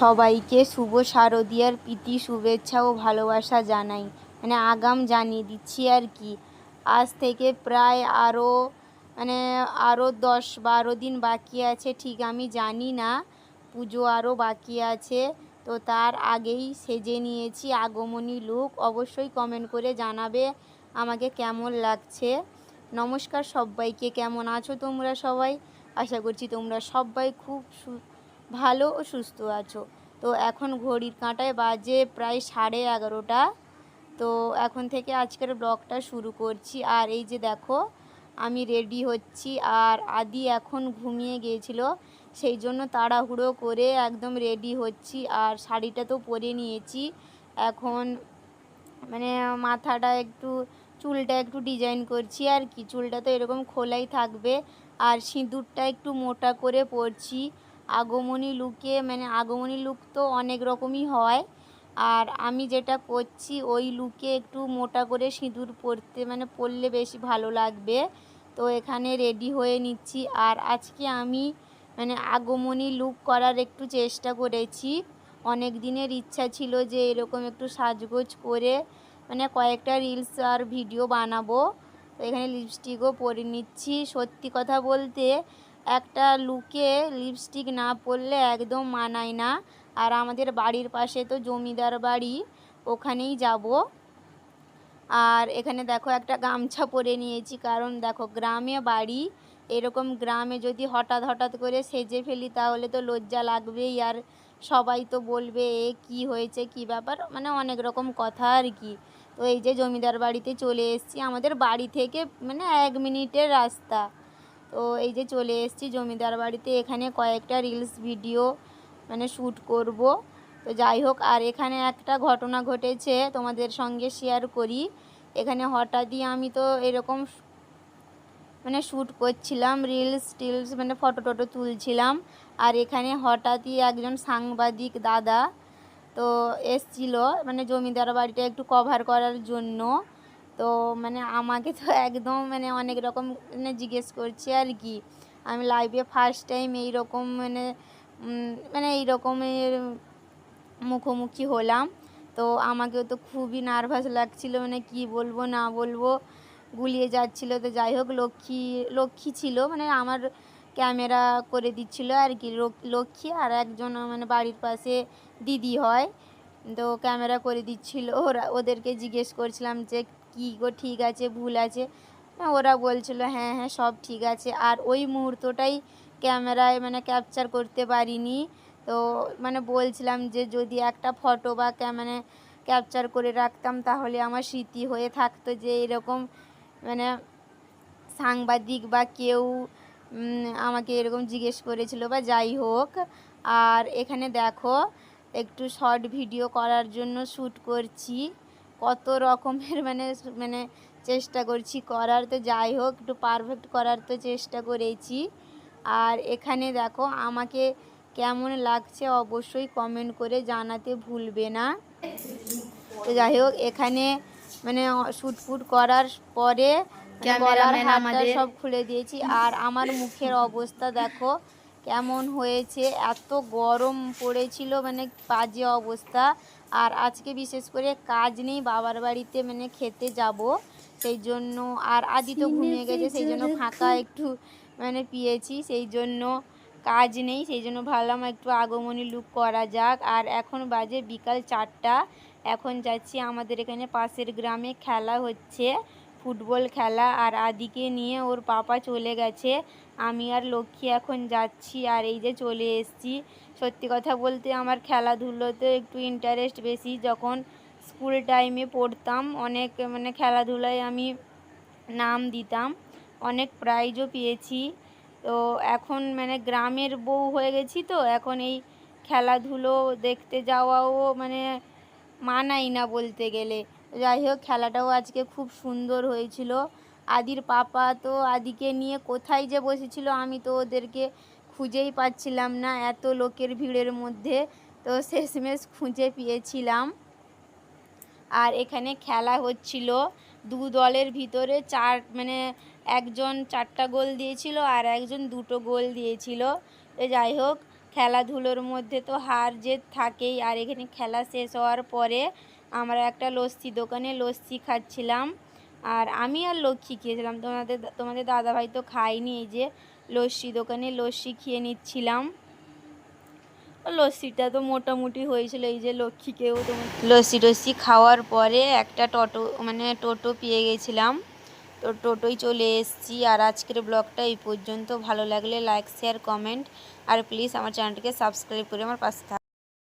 সবাইকে শুভ শারদীয়ার প্রীতি, শুভেচ্ছা ও ভালোবাসা জানাই। মানে আগাম জানিয়ে দিচ্ছি আর কি। আজ থেকে প্রায় আরও মানে আরও দশ বারো দিন বাকি আছে, ঠিক আমি জানি না। পুজো আরও বাকি আছে, তো তার আগেই সেজে নিয়েছি আগমনী লুক অবশ্যই কমেন্ট করে জানাবে আমাকে কেমন লাগছে। নমস্কার সবাইকে, কেমন আছো তোমরা সবাই? আশা করছি তোমরা সবাই খুব ভালো ও সুস্থ আছো। তো এখন ঘড়ির কাঁটায় বাজে প্রায় সাড়ে এগারোটা। তো এখন থেকে আজকের ব্লগটা শুরু করছি। আর এই যে দেখো, আমি রেডি হচ্ছি। আর আদি এখন ঘুমিয়ে গিয়েছিল, সেই জন্য তাড়াহুড়ো করে একদম রেডি হচ্ছি। আর শাড়িটা তো পরে নিয়েছি। এখন মানে মাথাটা একটু, চুলটা একটু ডিজাইন করছি। আর কি, চুলটা তো এরকম খোলাই থাকবে। আর সিঁদুরটা একটু মোটা করে পরছি। আগমনী লুকে মানে আগমনী লুক তো অনেক রকমই হয়। আর আমি যেটা করছি, ওই লুকে একটু মোটা করে সিঁদুর পরতে মানে পরলে বেশি ভালো লাগবে। তো এখানে রেডি হয়ে নিচ্ছি। আর আজকে আমি মানে আগমনী লুক করার একটু চেষ্টা করেছি। অনেক দিনের ইচ্ছা ছিল যে এরকম একটু সাজগোজ করে মানে কয়েকটা রিলস আর ভিডিও বানাবো। তো এখানে লিপস্টিকও পরে নিচ্ছি। সত্যি কথা বলতে একটা লুকে লিপস্টিক না পরলে একদম মানায় না। আর আমাদের বাড়ির পাশে তো জমিদার বাড়ি, ওখানেই যাব। আর এখানে দেখো একটা গামছা পরে নিয়েছি, কারণ দেখো গ্রামে বাড়ি, এরকম গ্রামে যদি হঠাৎ হঠাৎ করে সেজে ফেলি তাহলে তো লজ্জা লাগবেই। আর সবাই তো বলবে, এ কী হয়েছে, কী ব্যাপার? মানে অনেক রকম কথা আর কি। তো এই যে জমিদার বাড়িতে চলে এসেছি, আমাদের বাড়ি থেকে মানে এক মিনিটের রাস্তা। তো এই যে চলে এসেছি জমিদার বাড়িতে। এখানে কয়েকটা রিলস ভিডিও মানে শ্যুট করব। তো যাই হোক, আর এখানে একটা ঘটনা ঘটেছে, তোমাদের সঙ্গে শেয়ার করি। এখানে হঠাৎই আমি তো এরকম মানে শ্যুট করছিলাম রিলস টিলস মানে ফটো টটো তুলছিলাম। আর এখানে হঠাৎই একজন সাংবাদিক দাদা তো এসছিল মানে জমিদার বাড়িটা একটু কভার করার জন্য। তো মানে আমাকে তো একদম মানে অনেক রকম মানে জিজ্ঞেস করছে আর কি। আমি লাইভে ফার্স্ট টাইম এইরকম মানে মানে এই রকমের মুখোমুখি হলাম। তো আমাকেও তো খুবই নার্ভাস লাগছিল মানে কি বলব, না বলব, গুলিয়ে যাচ্ছিল। তো যাই হোক, লক্ষ্মী লক্ষ্মী ছিল মানে আমার ক্যামেরা করে দিচ্ছিল আর কি। লক- লক্ষ্মী আর একজন মানে বাড়ির পাশে দিদি হয়। তো ক্যামেরা করে দিচ্ছিল, ওরা, ওদেরকে জিজ্ঞেস করছিলাম যে কী গো ঠিক আছে ভুল আছে। হ্যাঁ, ওরা বলছিল হ্যাঁ হ্যাঁ সব ঠিক আছে। আর ওই মুহূর্তটাই ক্যামেরায় মানে ক্যাপচার করতে পারিনি। তো মানে বলছিলাম যে যদি একটা ফটো বা ক্যামেরা ক্যাপচার করে রাখতাম তাহলে আমার স্মৃতি হয়ে থাকতো যে এরকম মানে সাংবাদিক বা কেউ আমাকে এরকম জিজ্ঞেস করেছিল বা যাই হোক। আর এখানে দেখো একটু শর্ট ভিডিও করার জন্য শ্যুট করছি। কত রকমের মানে মানে চেষ্টা করছি। করার তো যাই হোক একটু পারফেক্ট করার তো চেষ্টা করেছি। আর এখানে দেখো আমাকে কেমন লাগছে অবশ্যই কমেন্ট করে জানাতে ভুলবে না। তো যাই হোক এখানে মানে শ্যুট ফুট করার পরে মানে গলার হাতটা সব খুলে দিয়েছি। আর আমার মুখের অবস্থা দেখো কেমন হয়েছে। এত গরম পড়েছিল মানে বাজে অবস্থা। আর আজকে বিশেষ করে কাজ নেই বাবার বাড়িতে মানে খেতে যাব সেই জন্য আর আদি তো ঘুমিয়ে গেছে সেই জন্য ফাঁকা একটু মানে পিয়েছি সেই জন্য কাজ নেই সেই জন্য ভাবলাম একটু আগমনী লুক করা যাক। আর এখন বাজে বিকাল চারটা এখন যাচ্ছি আমাদের এখানে পাশের গ্রামে খেলা হচ্ছে। ফুটবল খেলা আর আদিকে নিয়ে ওর পাপা চলে গেছে। আমি আর লক্ষ্মী এখন যাচ্ছি আর এই যে চলে এসেছি। সত্যি কথা বলতে আমার খেলাধুলোতে একটু ইন্টারেস্ট বেশি। যখন স্কুল টাইমে পড়তাম, অনেক মানে খেলাধুলায় আমি নাম দিতাম, অনেক প্রাইজও পেয়েছি। তো এখন মানে গ্রামের বউ হয়ে গেছি তো, এখন এই খেলাধুলো দেখতে যাওয়াও মানে মানাই না বলতে গেলে। যাই হোক খেলাটাও আজকে খুব সুন্দর হয়েছিল। আদির পাপা তো আদিকে নিয়ে কোথায় যে বসেছিল আমি তো ওদেরকে খুঁজেই পাচ্ছিলাম না এত লোকের ভিড়ের মধ্যে। তো শেষমেশ খুঁজে পেয়েছিলাম। আর এখানে খেলা হচ্ছিল। দু দলের ভিতরে চার মানে একজন চারটা গোল দিয়েছিল আর একজন দুটো গোল দিয়েছিল। তো যাই হোক খেলাধুলোর মধ্যে তো হার জেত থাকেই। আর এখানে খেলা শেষ হওয়ার পরে আমরা একটা লস্যি দোকানে লস্যি খাচ্ছিলাম। আর আমি আর লক্ষ্মী খেয়েছিলাম। তোমাদের তোমাদের দাদাভাই তো খায়নি, এই যে লস্যি দোকানে লস্যি খেয়ে নিচ্ছিলাম। লস্যিটা তো মোটামুটি হয়েছিল, এই যে লক্ষ্মীকেও লস্যি টস্যি খাওয়ার পরে একটা টোটো মানে টোটো পেয়ে গেছিলাম। তো টোটোয় চলে এসেছি আর আজকের ব্লগটা এই পর্যন্ত। ভালো লাগলে লাইক শেয়ার কমেন্ট আর প্লিজ আমার চ্যানেলটিকে সাবস্ক্রাইব করে আমার পাশে